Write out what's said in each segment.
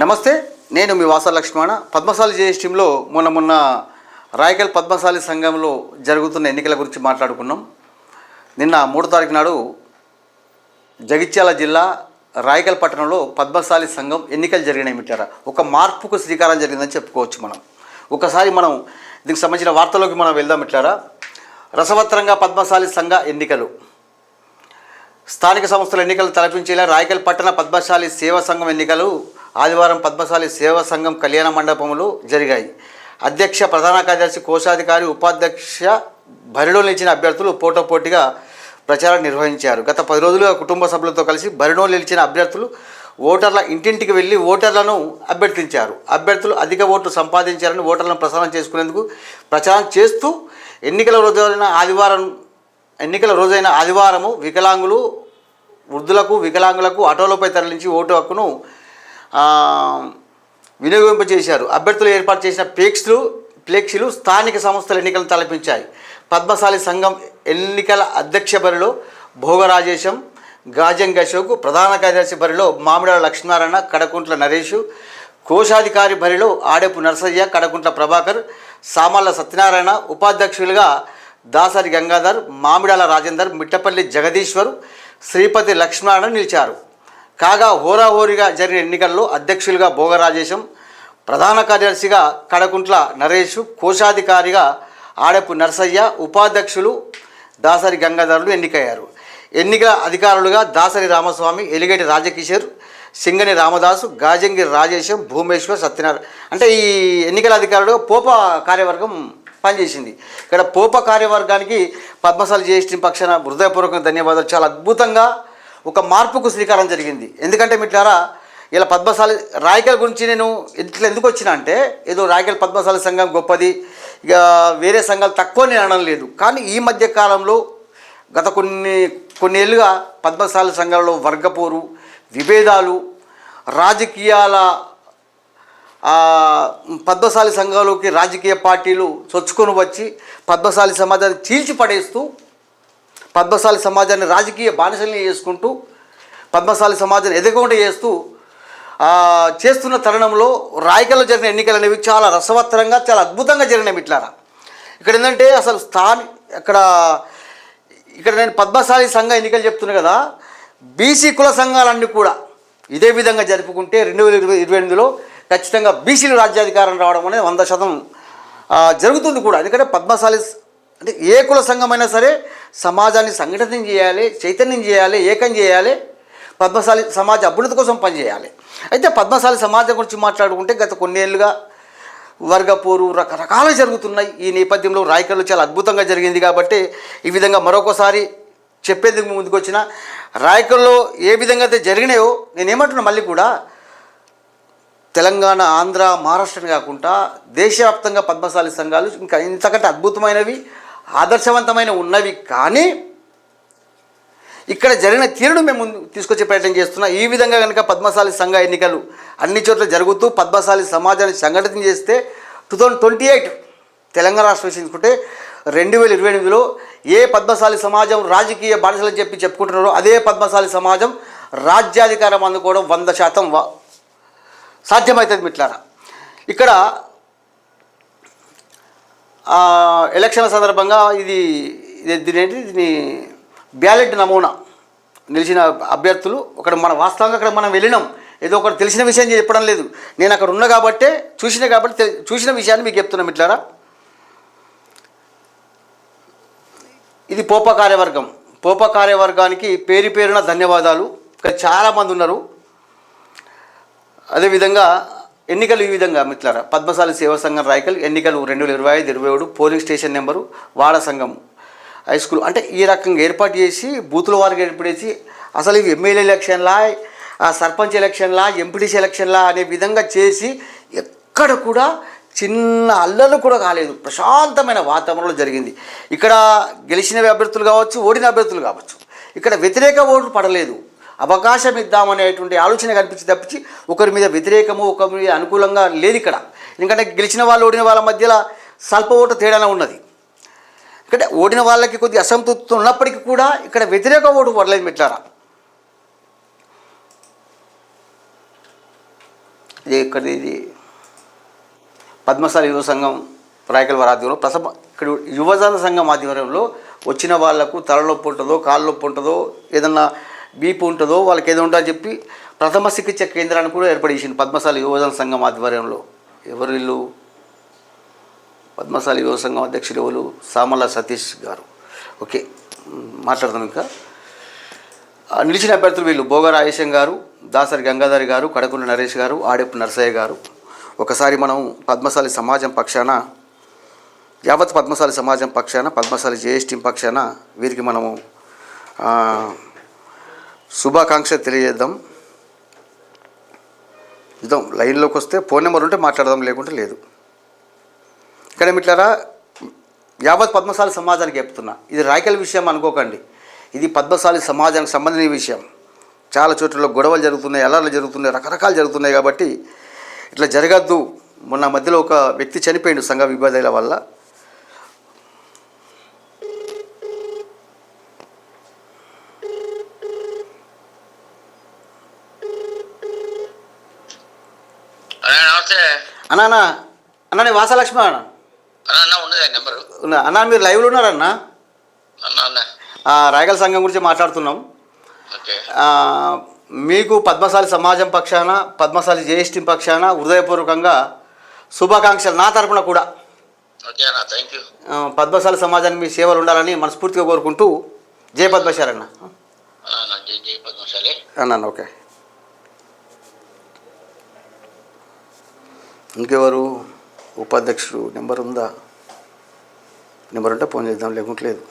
నమస్తే నేను మీ వాస లక్ష్మణ. పద్మశాలి జేఎస్ మొన్న మొన్న రాయకల్ పద్మశాలి సంఘంలో జరుగుతున్న ఎన్నికల గురించి మాట్లాడుకున్నాం. నిన్న మూడో తారీఖు నాడు జగిత్యాల జిల్లా రాయకల్ పట్టణంలో పద్మశాలి సంఘం ఎన్నికలు జరిగినాయి మిట్టారా ఒక మార్పుకు శ్రీకారం జరిగిందని చెప్పుకోవచ్చు మనం. ఒకసారి మనం దీనికి సంబంధించిన వార్తలోకి మనం వెళ్దాం మిట్లారా రసవత్తరంగా పద్మశాలి సంఘ ఎన్నికలు. స్థానిక సంస్థల ఎన్నికలు తలపించేలా రాయకల్ పట్టణ పద్మశాలి సేవా సంఘం ఎన్నికలు ఆదివారం పద్మశాలి సేవా సంఘం కళ్యాణ మండపంలో జరిగాయి. అధ్యక్ష ప్రధాన కార్యదర్శి కోశాధికారి ఉపాధ్యక్ష బరిలో నిలిచిన అభ్యర్థులు పోటాపోటీగా ప్రచారం నిర్వహించారు. గత పది రోజులుగా కుటుంబ సభ్యులతో కలిసి బరిలో నిలిచిన అభ్యర్థులు ఓటర్ల ఇంటింటికి వెళ్ళి ఓటర్లను అభ్యర్థించారు. అభ్యర్థులు అధిక ఓట్లు సంపాదించారని ఓటర్లను ప్రసారం చేసుకునేందుకు ప్రచారం చేస్తూ ఎన్నికల రోజైన ఆదివారం ఎన్నికల రోజైన ఆదివారము వికలాంగులు వృద్ధులకు వికలాంగులకు ఆటోలపై తరలించి ఓటు హక్కును వినియోగింపజేశారు. అభ్యర్థులు ఏర్పాటు చేసిన ప్రేక్షలు ఫ్లెక్సీలు స్థానిక సంస్థల ఎన్నికలను తలపించాయి. పద్మశాలి సంఘం ఎన్నికల అధ్యక్ష బరిలో భోగరాజేశం గాజంగ్ అశోక్ ప్రధాన కార్యదర్శి బరిలో మామిడాల లక్ష్మీనారాయణ కడకుంట్ల నరేషు కోశాధికారి బరిలో ఆడెపు నరసయ్య కడకుంట్ల ప్రభాకర్ సామల్ల సత్యనారాయణ ఉపాధ్యక్షులుగా దాసరి గంగాధర్ మామిడాల రాజేందర్ మిట్టపల్లి జగదీశ్వర్ శ్రీపతి లక్ష్మీనారాయణ నిలిచారు. కాగా హోరాహోరీగా జరిగిన ఎన్నికల్లో అధ్యక్షులుగా భోగరాజేశం ప్రధాన కార్యదర్శిగా కడకుంట్ల నరేష్ కోశాధికారిగా ఆడపు నరసయ్య ఉపాధ్యక్షులు దాసరి గంగాధరులు ఎన్నికయ్యారు. ఎన్నికల అధికారులుగా దాసరి రామస్వామి ఎలిగేటి రాజకిషోర్ సింగని రామదాసు గాజంగి రాజేశం భూమేశ్వర్ సత్యనారాయణ అంటే ఈ ఎన్నికల అధికారులుగా పోప కార్యవర్గం పనిచేసింది. ఇక్కడ పోప కార్యవర్గానికి పద్మశాలి జిఎస్టీ పక్షాన హృదయపూర్వకంగా ధన్యవాదాలు. చాలా అద్భుతంగా ఒక మార్పుకు శ్రీకారం జరిగింది. ఎందుకంటే మిట్లారా ఇలా పద్మశాలి రాయకల్ గురించి నేను ఇట్లా ఎందుకు వచ్చిన అంటే ఏదో రాయకల్ పద్మశాలి సంఘం గొప్పది ఇక వేరే సంఘాలు తక్కువ నేను అనడం లేదు. కానీ ఈ మధ్య కాలంలో గత కొన్ని కొన్ని ఏళ్ళుగా పద్మశాలి సంఘాలలో వర్గపోరు విభేదాలు రాజకీయాల పద్మశాలి సంఘాలలోకి రాజకీయ పార్టీలు చొచ్చుకొని వచ్చి పద్మశాలి సమాజాన్ని చీల్చి పడేస్తూ పద్మశాలి సమాజాన్ని రాజకీయ బానిసల్ని చేసుకుంటూ పద్మశాలి సమాజాన్ని ఎదగకుండా చేస్తూ చేస్తున్న తరుణంలో రాయకల్లో జరిగిన ఎన్నికలు అనేవి చాలా రసవత్తరంగా చాలా అద్భుతంగా జరిగినాయి ఇట్లారా ఇక్కడ ఏంటంటే అసలు స్థాని ఇక్కడ ఇక్కడ నేను పద్మశాలి సంఘ ఎన్నికలు చెప్తున్నా కదా బీసీ కుల సంఘాలన్నీ కూడా ఇదే విధంగా జరుపుకుంటే రెండు వేల ఇరవై ఇరవై ఎనిమిదిలో ఖచ్చితంగా బీసీలు రాజ్యాధికారం రావడం అనేది వంద శాతం జరుగుతుంది కూడా. ఎందుకంటే పద్మశాలి అంటే ఏ కుల సంఘమైనా సరే సమాజాన్ని సంఘటన చేయాలి చైతన్యం చేయాలి ఏకం చేయాలి పద్మశాలి సమాజ అభ్యున్నతి కోసం పనిచేయాలి. అయితే పద్మశాలి సమాజం గురించి మాట్లాడుకుంటే గత కొన్నేళ్ళుగా వర్గపోరు రకరకాలు జరుగుతున్నాయి. ఈ నేపథ్యంలో రాయకల్లో చాలా అద్భుతంగా జరిగింది కాబట్టి ఈ విధంగా మరొకసారి చెప్పేందుకు ముందుకు వచ్చిన రాయకల్లో ఏ విధంగా అయితే జరిగినాయో నేనేమంటున్నా మళ్ళీ కూడా తెలంగాణ ఆంధ్ర మహారాష్ట్రని కాకుండా దేశవ్యాప్తంగా పద్మశాలి సంఘాలు ఇంకా ఇంతకంటే అద్భుతమైనవి ఆదర్శవంతమైన ఉన్నవి కానీ ఇక్కడ జరిగిన తీరును మేము ముందు తీసుకొచ్చే ప్రయత్నం చేస్తున్నాం. ఈ విధంగా కనుక పద్మశాలి సంఘ ఎన్నికలు అన్ని చోట్ల జరుగుతూ పద్మశాలి సమాజాన్ని సంఘటితం చేస్తే two thousand twenty eight Telangana రాష్ట్రం విషయించుకుంటే రెండు వేల ఇరవై ఎనిమిదిలో ఏ పద్మశాలి సమాజం రాజకీయ బానిసలని చెప్పి చెప్పుకుంటున్నారో అదే పద్మశాలి సమాజం రాజ్యాధికారం అందుకోవడం వంద శాతం సాధ్యమవుతుంది మిట్లారా ఇక్కడ ఎలక్షన్ల సందర్భంగా ఇది ఇది దీని ఏంటి? దీని బ్యాలెట్ నమూనా నిలిచిన అభ్యర్థులు. అక్కడ మన వాస్తవంగా అక్కడ మనం వెళ్ళినాం. ఏదో ఒకటి తెలిసిన విషయం చెప్పడం లేదు. నేను అక్కడ ఉన్నా కాబట్టే చూసిన కాబట్టి చూసిన విషయాన్ని మీకు చెప్తున్నాం ఇట్లారా ఇది పోప కార్యవర్గం. పోప కార్యవర్గానికి పేరు పేరున ధన్యవాదాలు. ఇక్కడ చాలామంది ఉన్నారు. అదేవిధంగా ఎన్నికలు ఈ విధంగా మిత్రులారా? పద్మశాలి సేవా సంఘం రాయకల్ ఎన్నికలు రెండు వేల ఇరవై ఐదు ఇరవై ఏడు పోలింగ్ స్టేషన్ నెంబరు వాడ సంఘం హై స్కూల్. అంటే ఈ రకంగా ఏర్పాటు చేసి బూతుల వారికి ఏర్పడేసి అసలు ఇవి ఎమ్మెల్యే ఎలక్షన్లా సర్పంచ్ ఎలక్షన్లా ఎంపీటీసీ ఎలక్షన్లా అనే విధంగా చేసి ఎక్కడ కూడా చిన్న అల్లర్లు కూడా కాలేదు. ప్రశాంతమైన వాతావరణంలో జరిగింది. ఇక్కడ గెలిచిన అభ్యర్థులు కావచ్చు ఓడిన అభ్యర్థులు కావచ్చు. ఇక్కడ వ్యతిరేక ఓట్లు పడలేదు. అవకాశం ఇద్దామనేటువంటి ఆలోచన కనిపించి తప్పించి ఒకరి మీద వ్యతిరేకము ఒకరి మీద అనుకూలంగా లేదు ఇక్కడ. ఎందుకంటే గెలిచిన వాళ్ళు ఓడిన వాళ్ళ మధ్యలో స్వల్ప ఓటు తేడానే ఉన్నది. ఇక్కడ ఓడిన వాళ్ళకి కొద్ది అసంతృప్తి ఉన్నప్పటికీ కూడా ఇక్కడ వ్యతిరేక ఓటు పడలేదు మిట్లారా. ఇది ఇక్కడ ఇది పద్మశాలి యువ సంఘం రాయకల వారి ఆధ్వర్యంలో ప్రసమ ఇక్కడ యువజన సంఘం ఆధ్వర్యంలో వచ్చిన వాళ్ళకు తలనొప్పి ఉంటుందో కాళ్ళ నొప్పి ఉంటుందో ఏదన్నా బీపీ ఉంటుందో వాళ్ళకి ఏదో ఉంటుందని చెప్పి ప్రథమ చికిత్స కేంద్రాన్ని కూడా ఏర్పడేసింది పద్మశాలి యువజన సంఘం ఆధ్వర్యంలో. ఎవరు వీళ్ళు? పద్మశాలి యువ సంఘం అధ్యక్షులు ఎవరు? సామల సతీష్ గారు. ఓకే మ్, మాట్లాడదాం ఇంకా. నిలిచిన అభ్యర్థులు వీళ్ళు భోగర ఆయేషం గారు దాసరి గంగాధరి గారు కడకుండ నరేష్ గారు ఆడెప్పు నరసయ్య గారు. ఒకసారి మనం పద్మశాలి సమాజం పక్షాన యావత్ పద్మశాలి సమాజం పక్షాన పద్మశాలి జేఎస్టీ పక్షాన వీరికి మనము శుభాకాంక్ష తెలియజేద్దాం. ఇద్దాం లైన్లోకి వస్తే ఫోన్ నెంబర్ ఉంటే మాట్లాడదాం లేకుంటే లేదు. ఇక్కడ మిట్లారా యావత్ పద్మశాలి సమాజానికి చెప్తున్నా ఇది రాయకల విషయం అనుకోకండి. ఇది పద్మశాలి సమాజానికి సంబంధించిన విషయం. చాలా చోట్ల గొడవలు జరుగుతున్నాయి అలర్లు జరుగుతున్నాయి రకరకాలు జరుగుతున్నాయి కాబట్టి ఇట్లా జరగద్దు. మొన్న మధ్యలో ఒక వ్యక్తి చనిపోయిండు సంఘ విభేదాల వల్ల. అన్నా అన్నా అన్నా నేను వాసలక్ష్మి అన్న. మీరు లైవ్లో ఉన్నారన్నా రాయగల్ సంఘం గురించి మాట్లాడుతున్నాం. మీకు పద్మశాలి సమాజం పక్షాన పద్మశాలి జేఎస్టీ పక్షాన హృదయపూర్వకంగా శుభాకాంక్షలు నా తరపున కూడా. పద్మశాలి సమాజానికి మీ సేవలు ఉండాలని మనస్ఫూర్తిగా కోరుకుంటూ జయ పద్మశాలి. అన్న అన్న ఓకే. ఇంకెవరు ఉపాధ్యక్షుడు నెంబర్ ఉందా? నెంబర్ ఉంటే ఫోన్ చేద్దాం లేకుంటే లేదు.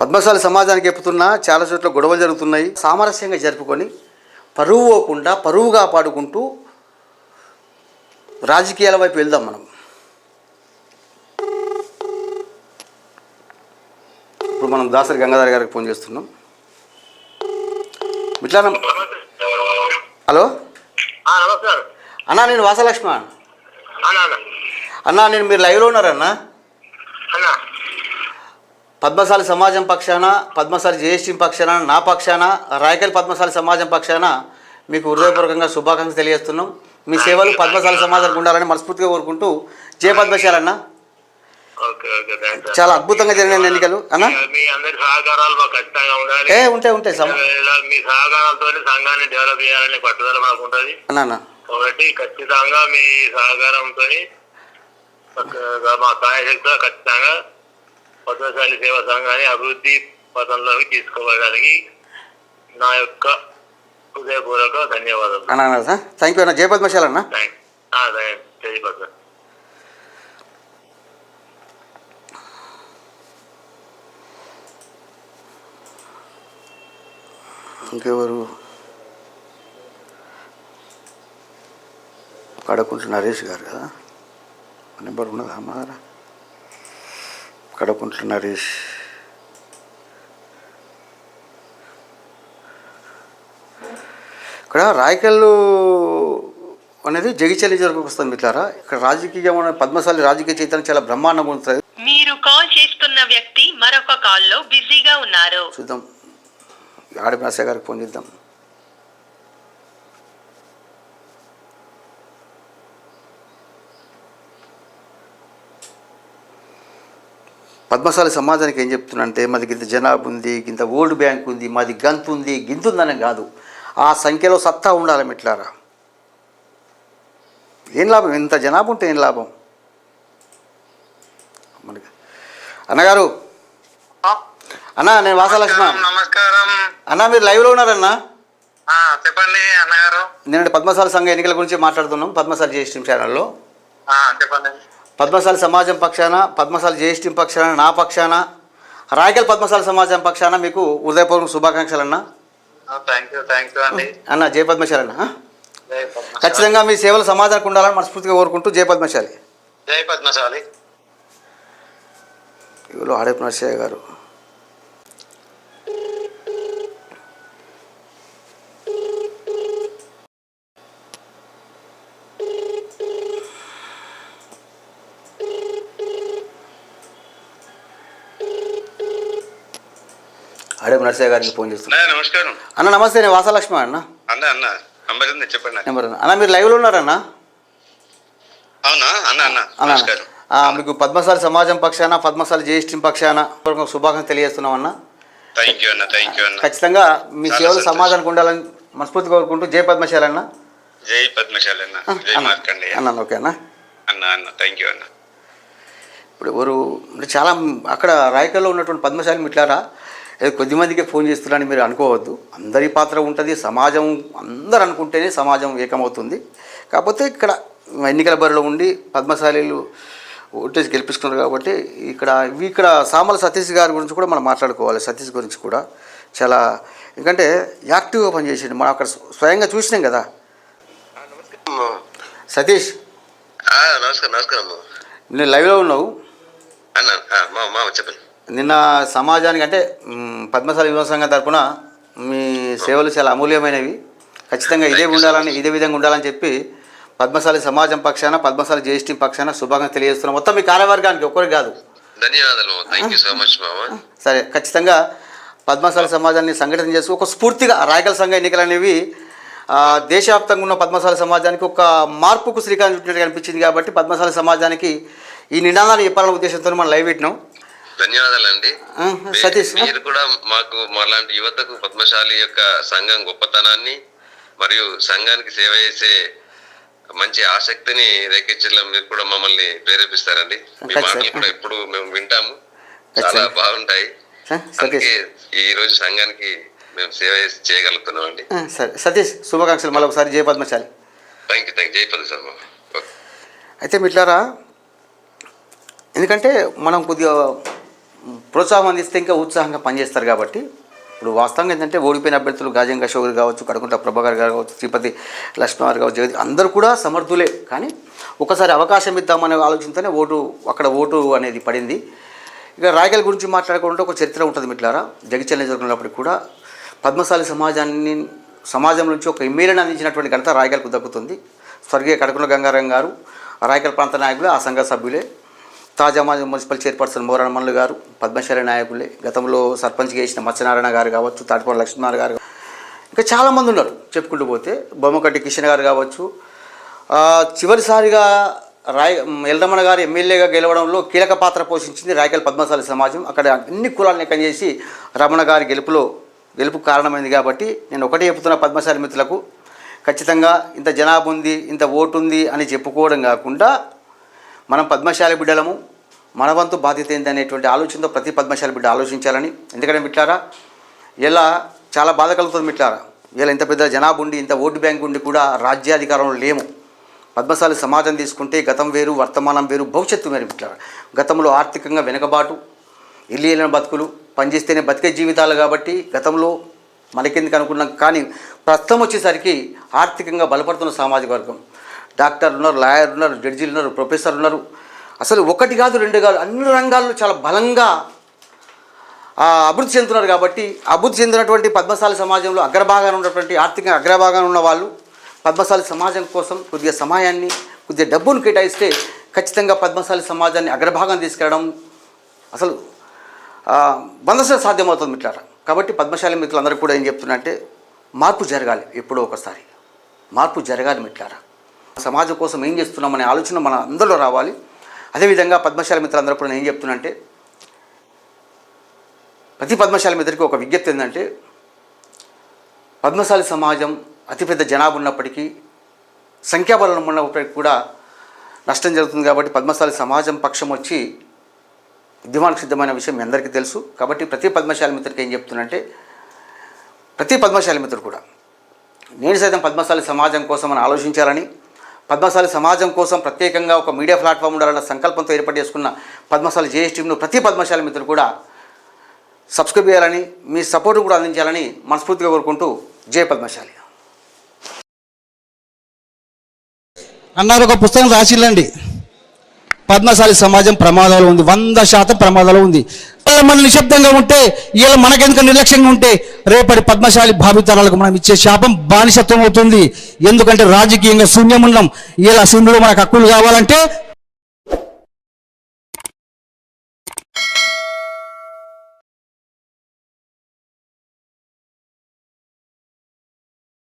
పద్మశాలి సమాజానికి చెప్తున్నా చాలా చోట్ల గొడవలు జరుగుతున్నాయి. సామరస్యంగా జరుపుకొని పరువు పోకుండా పరువు కాపాడుకుంటూ రాజకీయాల వైపు వెళ్దాం మనం. మనం దాసరి గంగాధర్ గారికి ఫోన్ చేస్తున్నాం. ఇట్లా హలో? నమస్కారం అన్నా నేను వాసలక్ష్మి అన్న. నేను మీరు లైవ్లో ఉన్నారన్నా? అన్న. పద్మశాలి సమాజం పక్షాన పద్మశాలి జేఎస్టీ పక్షాన నా పక్షాన రాయకల్ పద్మశాలి సమాజం పక్షాన మీకు హృదయపూర్వకంగా శుభాకాంక్షలు తెలియజేస్తున్నాం. మీ సేవలు పద్మశాలి సమాజానికి ఉండాలని మనస్ఫూర్తిగా కోరుకుంటూ జయ పద్మశాలి అన్న ఓకే ఓకే థ్యాంక్స్ చాలా అద్భుతంగా జరిగిన ఎన్నికలు అన్న? మీ అందరి సహకారాలు మాకు ఖచ్చితంగా ఉండాలి. ఏ ఉంటాయి ఉంటాయి మీ సహకారాలతో సంఘాన్ని డెవలప్ చేయాలనే పట్టుదల మాకు ఉంటుంది అన్న. కాబట్టి ఖచ్చితంగా మీ సహకారంతో మా సాయశక్తితో ఖచ్చితంగా పద్మశాలి సేవా సంఘాన్ని అభివృద్ధి పథంలోకి తీసుకోవడానికి నా యొక్క హృదయపూర్వక ధన్యవాదాలు. అన్న సార్. థ్యాంక్ యూ అన్న. జయ పద్మశాలి ఇంకెవరు? కడకుంట్ల నరేష్ గారు కదా? నెంబర్ ఉన్నదా మా దగ్గర కడకుంట్ల నరేష్. ఇక్కడ రాయకల్లు అనేది జగిచల్లి జరుగుకు వస్తుంది మిట్లారా ఇక్కడ రాజకీయం పద్మశాలి రాజకీయ చైతన్యం చాలా బ్రహ్మాండంగా ఉంటుంది మీరు కాల్ చేస్తున్న వ్యక్తి మరొక కాల్లో బిజీగా ఉన్నారు. చూద్దాం. ఆడి నరసయ్య గారికి ఫోన్ చేద్దాం. పద్మశాలి సమాజానికి ఏం చెప్తున్నంటే మాది ఇంత జనాభా ఉంది ఇంత ఓల్డ్ బ్యాంక్ ఉంది మాది గంతు ఉంది గింతుందని కాదు. ఆ సంఖ్యలో సత్తా ఉండాలి మిట్లారా? ఏం లాభం? ఇంత జనాభా ఉంటే ఏం లాభం? మనకి అన్నగారు అన్న నేను వాసలక్ష్మ నమస్కారం అన్న మీరు లైవ్లో ఉన్నారన్నా? చెప్పండి అన్నగారు. నేను పద్మశాలి సంఘ ఎన్నికల గురించి మాట్లాడుతున్నాం పద్మశాలి జిఎస్టీ ఛానల్లో. ఆ, చెప్పండి. పద్మశాలి సమాజం పక్షాన పద్మశాలి జిఎస్టీ పక్షాన నా పక్షాన రాయకల్ పద్మశాలి సమాజం పక్షాన మీకు హృదయపూర్వక శుభాకాంక్షలు అన్న. అన్న జయ పద్మశాలి అన్న ఖచ్చితంగా మీ సేవలు సమాజానికి ఉండాలని మనస్ఫూర్తిగా కోరుకుంటూ జయ పద్మశాలి జై పద్మశాలి ఆడేపు నరసయ్య గారు. అడవి నరసయ్య గారికి ఫోన్ చేస్తున్నాను నమస్కారం. అన్న నమస్తే నేను వాసలక్ష్మి అన్న. అన్న అన్న నంబర్ ఉంది చెప్పండి అన్న. నెంబర్ అన్న మీరు లైవ్లో ఉన్నారన్న? అవునా? అన్న అన్న నమస్కారం. మీకు పద్మశాలి సమాజం పక్షాన పద్మశాలి జ్యేష్ఠి పక్షాన శుభాకాంక్షలు తెలియజేస్తున్నాం అన్న. థ్యాంక్ యూ అన్న థ్యాంక్ యూ అన్న. ఖచ్చితంగా మీ సేవలు. సమాజానికి ఉండాలని మనస్ఫూర్తి కోరుకుంటూ జయ పద్మశాలి అన్న. జై పద్మశాలి అన్న. జై అన్న. మార్కండేయ. అన్న ఓకే అన్న. అన్న అన్న థ్యాంక్ యూ అన్న. ఇప్పుడు ఎవరు అంటే చాలా అక్కడ రాయకల్లో ఉన్నటువంటి పద్మశాలి మిట్లారా ఏదో కొద్ది మందికే ఫోన్ చేస్తున్నారని మీరు అనుకోవద్దు. అందరి పాత్ర ఉంటుంది సమాజం అందరు అనుకుంటేనే సమాజం ఏకమవుతుంది. కాకపోతే ఇక్కడ ఎన్నికల బరిలో ఉండి పద్మశాలీలు ఓటేసి గెలిపించుకున్నారు కాబట్టి ఇక్కడ ఇక్కడ సామల సతీష్ గారి గురించి కూడా మనం మాట్లాడుకోవాలి సతీష్ గురించి కూడా చాలా. ఎందుకంటే యాక్టివ్గా పనిచేసిండు మనం అక్కడ స్వయంగా చూసినాం కదా. సతీష్. నమస్కారం నమస్కారం నేను లైవ్లో ఉన్నావు. చెప్పండి. నిన్న సమాజానికి అంటే పద్మశాలి యువ సంఘం తరపున మీ సేవలు చాలా అమూల్యమైనవి. ఖచ్చితంగా ఇదే ఉండాలని ఇదే విధంగా ఉండాలని చెప్పి పద్మశాలి సమాజం పక్షాన పద్మశాలి జ్యేష్ఠి పక్షాన శుభాకాంక్షలు తెలియజేస్తున్నాం. మొత్తం మీ కార్యవర్గానికి ఒక్కరికి కాదు. ధన్యవాదాలు థ్యాంక్ యూ సో మచ్ మామ. సరే ఖచ్చితంగా పద్మశాలి సమాజాన్ని సంఘటన చేసి ఒక స్ఫూర్తిగా రాయకల్ సంఘ ఎన్నికలు అనేవి దేశవ్యాప్తంగా ఉన్న పద్మశాలి సమాజానికి ఒక మార్పుకు శ్రీకారం చుట్టినట్టు అనిపించింది కాబట్టి పద్మశాలి సమాజానికి ఈ నినాదాన్ని చెప్పాలనే ఉద్దేశంతో మనం లైవ్ పెట్టినాం. ధన్యవాదాలండి. సతీష్? మీరు కూడా మాకు మాలాంటి యువతకు పద్మశాలి యొక్క సంఘం గొప్పతనాన్ని మరియు సంఘానికి సేవ చేసే మంచి ఆసక్తిని రేకెచ్చడం మీరు కూడా మమ్మల్ని ప్రేరేపిస్తారండి. మీ. మాటలు కూడా ఎప్పుడు మేము వింటాము. చాలా. బాగుంటాయి. అందుకే ఈ రోజు సంఘానికి మేము సేవ చేసి చేయగలుగుతున్నాం అండి సరే సతీష్ శుభాకాంక్షలు మళ్ళీ ఒకసారి జయ Padmashali. Thank you thank sir okay. అయితే మిట్లారా ఎందుకంటే మనం కొద్దిగా ప్రోత్సాహం అందిస్తే ఇంకా ఉత్సాహంగా పనిచేస్తారు కాబట్టి ఇప్పుడు వాస్తవంగా ఏంటంటే ఓడిపోయిన అభ్యర్థులు గాజం అశోక్ కావచ్చు కడుకుంట ప్రభాకర్ గారు కావచ్చు శ్రీపతి లక్ష్మణ్ కావచ్చు జగతి అందరూ కూడా సమర్థులే. కానీ ఒకసారి అవకాశం ఇద్దామనే ఆలోచనతోనే ఓటు అక్కడ ఓటు అనేది పడింది. ఇక రాయగల్ గురించి మాట్లాడుకుంటే ఒక చరిత్ర ఉంటుంది మిట్లారా. జగిత్యాల జరుగుతున్నప్పటికి కూడా పద్మశాలి సమాజాన్ని సమాజం నుంచి ఒక ఎమ్మెల్యేని అందించినటువంటి ఘనత రాయగల్కు దక్కుతుంది. స్వర్గీయ కడకుల గంగారాం గారు రాయకల్ ప్రాంత నాయకులే ఆ సంఘ సభ్యులే. తాజా మున్సిపల్ చైర్పర్సన్ మోరామల్లు గారు పద్మశాలి నాయకులే గతంలో సర్పంచ్ చేసిన మత్స్యనారాయణ గారు కావచ్చు తాటిపూడి లక్ష్మీనారాయణ గారు ఇంకా చాలామంది ఉన్నారు చెప్పుకుంటూ పోతే. బొమ్మకట్టి కిషన్ గారు కావచ్చు. చివరిసారిగా రాయ ఎల్రమణ గారు ఎమ్మెల్యేగా గెలవడంలో కీలక పాత్ర పోషించింది రాయకల్ పద్మశాలి సమాజం. అక్కడ అన్ని కులాలను ఎక్కడ చేసి రమణ గారి గెలుపులో గెలుపు కారణమైంది కాబట్టి నేను ఒకటే చెప్తున్న పద్మశాలి మిత్రులకు. ఖచ్చితంగా ఇంత జనాభా ఉంది ఇంత ఓటు ఉంది అని చెప్పుకోవడం కాకుండా మనం పద్మశాలి బిడ్డలము మన వంతు బాధ్యత ఏంటి అనేటువంటి ఆలోచనతో ప్రతి పద్మశాలి బిడ్డ ఆలోచించాలని. ఎందుకంటే మిట్లారా ఇలా చాలా బాధ కలుగుతుంది మిట్లారా. ఇలా ఇంత పెద్ద జనాభా ఉండి ఇంత ఓటు బ్యాంక్ ఉండి కూడా రాజ్యాధికారంలో లేము. పద్మశాలి సమాజం తీసుకుంటే గతం వేరు వర్తమానం వేరు భవిష్యత్తు వేరు మిట్లారా. గతంలో ఆర్థికంగా వెనుకబాటు ఇల్లు వెళ్ళిన బతుకులు పనిచేస్తేనే బతికే జీవితాలు కాబట్టి గతంలో మనకెందుకు అనుకున్నాం? కానీ ప్రస్తుతం వచ్చేసరికి ఆర్థికంగా బలపడుతున్న సామాజిక వర్గం. డాక్టర్లు ఉన్నారు లాయర్ ఉన్నారు జడ్జీలు ఉన్నారు ప్రొఫెసర్ ఉన్నారు. అసలు ఒకటి కాదు రెండు కాదు అన్ని రంగాల్లో చాలా బలంగా అభివృద్ధి చెందుతున్నారు కాబట్టి అభివృద్ధి చెందినటువంటి పద్మశాలి సమాజంలో అగ్రభాగాన ఉన్నటువంటి ఆర్థికంగా అగ్రభాగాన ఉన్న వాళ్ళు పద్మశాలి సమాజం కోసం కొద్దిగా సమయాన్ని కొద్దిగా డబ్బును కేటాయిస్తే ఖచ్చితంగా పద్మశాలి సమాజాన్ని అగ్రభాగం తీసుకెళ్ళడం అసలు ఆ, సాధ్యమవుతుంది మిట్లారా కాబట్టి పద్మశాలి మిత్రులందరూ కూడా ఏం చెప్తున్నా మార్పు జరగాలి ఎప్పుడో ఒకసారి. మార్పు జరగాలి మిట్లారా సమాజం కోసం ఏం చేస్తున్నామనే ఆలోచన మన అందరిలో రావాలి. అదేవిధంగా పద్మశాలి మిత్రులందరూ కూడా నేను ఏం ప్రతి పద్మశాలి మిత్రుడికి ఒక విజ్ఞప్తి ఏంటంటే పద్మశాలి సమాజం అతిపెద్ద జనాభా ఉన్నప్పటికీ సంఖ్యాబలం ఉన్నప్పటికీ కూడా నష్టం జరుగుతుంది కాబట్టి పద్మశాలి సమాజం పక్షం వచ్చి ఉద్యమానికి సిద్ధమైన విషయం మీ అందరికీ తెలుసు. కాబట్టి ప్రతి పద్మశాలి మిత్రుడికి ఏం చెప్తున్నంటే ప్రతి పద్మశాలి మిత్రుడు కూడా నేను సైతం పద్మశాలి సమాజం కోసం అని ఆలోచించాలని పద్మశాలి సమాజం కోసం ప్రత్యేకంగా ఒక మీడియా ప్లాట్ఫామ్ ఉండాలన్న సంకల్పంతో ఏర్పాటు చేసుకున్న పద్మశాలి జేఎస్ టీంను ప్రతి పద్మశాలి మిత్రుడు కూడా సబ్స్క్రైబ్ చేయాలని మీ సపోర్ట్ కూడా అందించాలని మనస్ఫూర్తిగా కోరుకుంటూ జయ పద్మశాలి. అన్నారు ఒక పుస్తకం రాసిల్లండి. పద్మశాలి సమాజం ప్రమాదాలు ఉంది వంద శాతం ప్రమాదాలు ఉంది. వాళ్ళ మనం నిశ్శబ్దంగా ఉంటే వీళ్ళ మనకెందుకు నిర్లక్ష్యంగా ఉంటే రేపటి పద్మశాలి భావితరాలకు మనం ఇచ్చే శాపం బానిసత్వం అవుతుంది. ఎందుకంటే రాజకీయంగా శూన్యం ఉన్నాం. ఇలా శూన్యుడు మనకు హక్కులు కావాలంటే